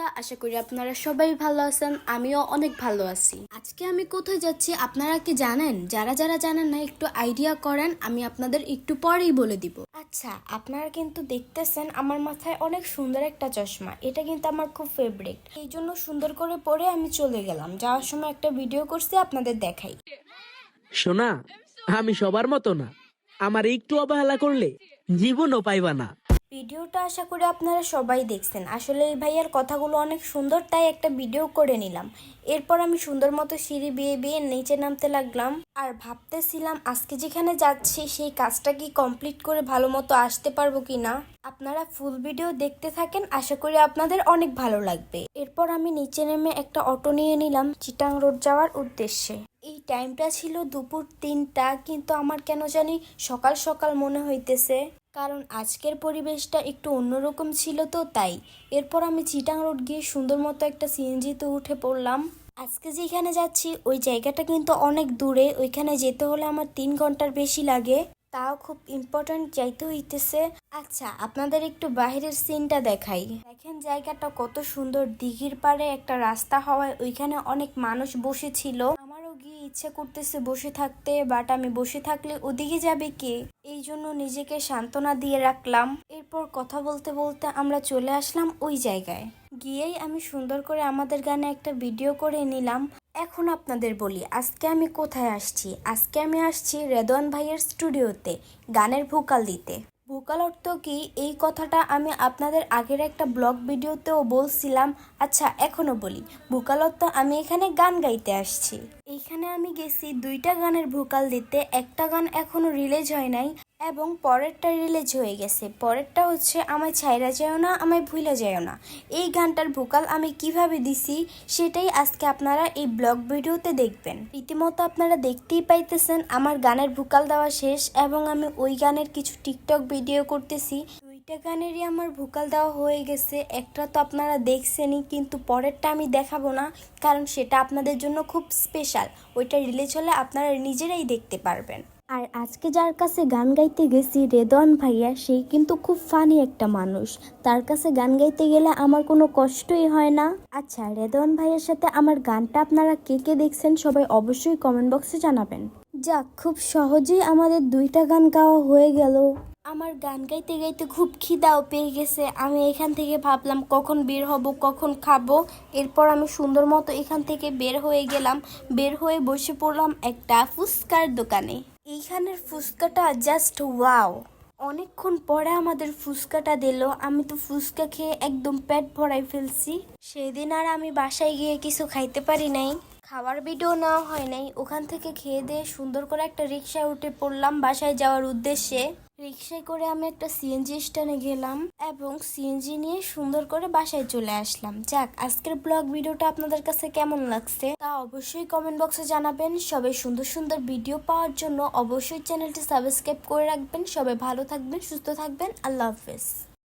বন্ধুরা, আশা করি আপনারা সবাই ভালো আছেন, আমিও অনেক ভালো আছি। আজকে আমি কোথায় যাচ্ছি আপনারা কি জানেন? যারা যারা জানেন না, একটু আইডিয়া করেন, আমি আপনাদের একটু পরেই বলে দিব। আচ্ছা আপনারা কিন্তু দেখতেছেন আমার মাথায় অনেক সুন্দর একটা চশমা, এটা কিন্তু আমার খুব ফেভারিট এই জন্য সুন্দর করে পরে আমি চলে গেলাম। যাওয়ার সময় একটা ভিডিও করছি, আপনাদের দেখাই। শোনা আমি সবার মতো না। আমার একটু অবহেলা করলে জীবনও পাইবা না। ভিডিওটা আশা করি আপনারা সবাই দেখছেন। আসলে এই ভাইয়ার কথাগুলো অনেক সুন্দর, তাই একটা ভিডিও করে নিলাম। এরপর আমি সুন্দর মতো সিঁড়ি বিয়ে বিয়ে নিচে নামতে লাগলাম আর ভাবতেছিলাম আজকে যেখানে যাচ্ছি সেই কাজটা কি কমপ্লিট করে ভালো মতো আসতে পারব কি না আপনারা ফুল ভিডিও দেখতে থাকেন, আশা করি আপনাদের অনেক ভালো লাগবে। এরপর আমি নিচে নেমে একটা অটো নিয়ে নিলাম, চিটাং রোড যাওয়ার উদ্দেশ্যে। এই টাইমটা ছিল দুপুর তিনটা, কিন্তু আমার কেন জানি সকাল সকাল মনে হইতেছে। কারণ আজকের পরিবেশটা একটু অন্যরকম ছিল তো তাই। এরপর আমি চিটাং রোড গিয়ে সুন্দর মতো একটা সিএনজিতে উঠে পড়লাম। আজকে যেখানে যাচ্ছি, ওই জায়গাটা কিন্তু অনেক দূরে। ওইখানে যেতে হলে আমার তিন ঘণ্টার বেশি লাগে। তাও খুব ইম্পর্ট্যান্ট যাইতে হইতেছে। আচ্ছা আপনাদের একটু বাইরের সিনটা দেখাই। দেখেন জায়গাটা কত সুন্দর। দিঘির পাড়ে একটা রাস্তা হওয়ায় ওইখানে অনেক মানুষ বসেছিল। গিয়ে ইচ্ছে করতেছে বসে থাকতে বাট আমি বসে থাকলে ওদিকে যাবে কে? এই জন্য নিজেকে সান্ত্বনা দিয়ে রাখলাম। এরপর কথা বলতে বলতে আমরা চলে আসলাম ওই জায়গায়। গিয়েই আমি সুন্দর করে আমাদের গানে একটা ভিডিও করে নিলাম। এখন আপনাদের বলি, আজকে আমি কোথায় আসছি? আজকে আমি আসছি রেদওয়ান ভাইয়ের স্টুডিওতে গানের ভোকাল দিতে। ভোকাল অর্থ কি? এই কথাটা আমি আপনাদের আগের একটা ব্লগ ভিডিওতেও বলছিলাম। আচ্ছা এখনও বলি। ভোকাল অর্থ আমি এখানে গান গাইতে আসছি। এইখানে আমি গেছি দুইটা গানের ভোকাল দিতে। একটা গান এখনও রিলিজ হয় নাই। এবং পরেরটা রিলিজ হয়ে গেছে। পরেরটা হচ্ছে, আমায় ছাইরা যেও না, আমায় ভুলে যেও না। এই গানটার ভোকাল আমি কীভাবে দিছি, সেটাই আজকে আপনারা এই ব্লগ ভিডিওতে দেখবেন। রীতিমতো আপনারা দেখতেই পাইতেছেন, আমার গানের ভোকাল দেওয়া শেষ এবং আমি ওই গানের কিছু টিকটক ভিডিও করতেছি। দুইটা গানেরই আমার ভোকাল দেওয়া হয়ে গেছে, একটা তো আপনারা দেখছেনই, কিন্তু পরেরটা আমি দেখাবো না, কারণ সেটা আপনাদের জন্য খুব স্পেশাল ওইটা রিলিজ হলে আপনারা নিজেরাই দেখতে পারবেন। আর আজকে যার কাছে গান গাইতে গেছি রেদন ভাইয়া সেই কিন্তু খুব ফানি একটা মানুষ। তার কাছে গান গাইতে গেলে আমার কোনো কষ্টই হয় না। আচ্ছা রেদন ভাইয়ের সাথে আমার গানটা আপনারা কে কে দেখছেন সবাই অবশ্যই কমেন্ট বক্সে জানাবেন। যাক, খুব সহজেই আমাদের দুইটা গান গাওয়া হয়ে গেল। আমার গান গাইতে গাইতে খুব খিদাও পেয়ে গেছে। আমি এখান থেকে ভাবলাম কখন বের হব, কখন খাব। এরপর আমি সুন্দর মতো এখান থেকে বের হয়ে গেলাম। বের হয়ে বসে পড়লাম একটা ফুচকার দোকানে। এইখানের ফুচকাটা জাস্ট ওয়াও অনেকক্ষণ পরে আমাদের ফুচকাটা দিল। আমি তো ফুচকা খেয়ে একদম পেট ভরাই ফেলছি। সেদিন আর আমি বাসায় গিয়ে কিছু খাইতে পারি নাই। খাওয়ার ভিডিও নেওয়া হয় নাই। ওখান থেকে খেয়ে দিয়ে সুন্দর করে একটা রিক্সা উঠে পড়লাম বাসায় যাওয়ার উদ্দেশ্যে। রিক্সায় করে আমি একটা সিএনজি স্ট্যান্ডে গেলাম এবং সিএনজি নিয়ে সুন্দর করে বাসায় চলে আসলাম। যাক, আজকের ব্লগ ভিডিওটা আপনাদের কাছে কেমন লাগছে তা অবশ্যই কমেন্ট বক্সে জানাবেন। সবাই সুন্দর সুন্দর ভিডিও পাওয়ার জন্য অবশ্যই চ্যানেলটি সাবস্ক্রাইব করে রাখবেন। সবাই ভালো থাকবেন, সুস্থ থাকবেন। আল্লাহ হাফেজ।